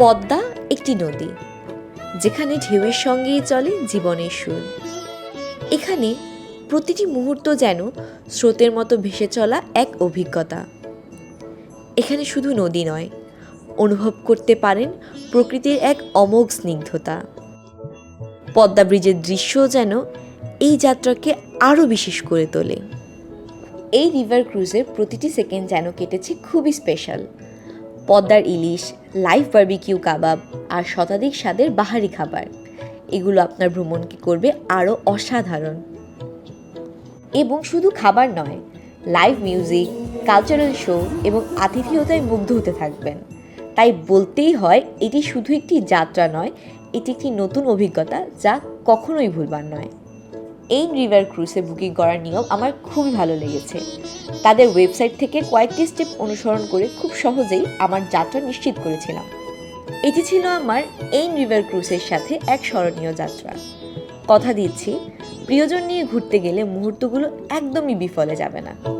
পদ্মা একটি নদী, যেখানে ঢেউয়ের সঙ্গেই চলে জীবনের সুর। এখানে প্রতিটি মুহূর্ত যেন স্রোতের মতো ভেসে চলা এক অভিজ্ঞতা। এখানে শুধু নদী নয়, অনুভব করতে পারেন প্রকৃতির এক অমোঘ স্নিগ্ধতা। পদ্মা ব্রিজের দৃশ্য যেন এই যাত্রাকে আরও বিশেষ করে তোলে। এই রিভার ক্রুজের প্রতিটি সেকেন্ড যেন কেটেছে খুবই স্পেশাল। পদ্মার ইলিশ লাইভ বার্বিকিউ কাবাব আর শতাধিক স্বাদের বাহারি খাবার। এগুলো আপনার ভ্রমণকে করবে আরও অসাধারণ। এবং শুধু খাবার নয় লাইভ মিউজিক কালচারাল শো এবং আতিথেয়তায় মুগ্ধ হতে থাকবেন। তাই বলতেই হয়, এটি শুধু একটি যাত্রা নয়, এটি একটি নতুন অভিজ্ঞতা যা কখনোই ভুলবার নয়। এই রিভার ক্রুজে বুকিং করার নিয়ম আমার খুবই ভালো লেগেছে। তাদের ওয়েবসাইট থেকে কয়েকটি স্টেপ অনুসরণ করে খুব সহজেই আমার যাত্রা নিশ্চিত করেছিলাম। এটি ছিল আমার এই রিভার ক্রুজের সাথে এক স্মরণীয় যাত্রা। কথা দিচ্ছি, প্রিয়জন নিয়ে ঘুরতে গেলে মুহূর্তগুলো একদমই বিফলে যাবে না।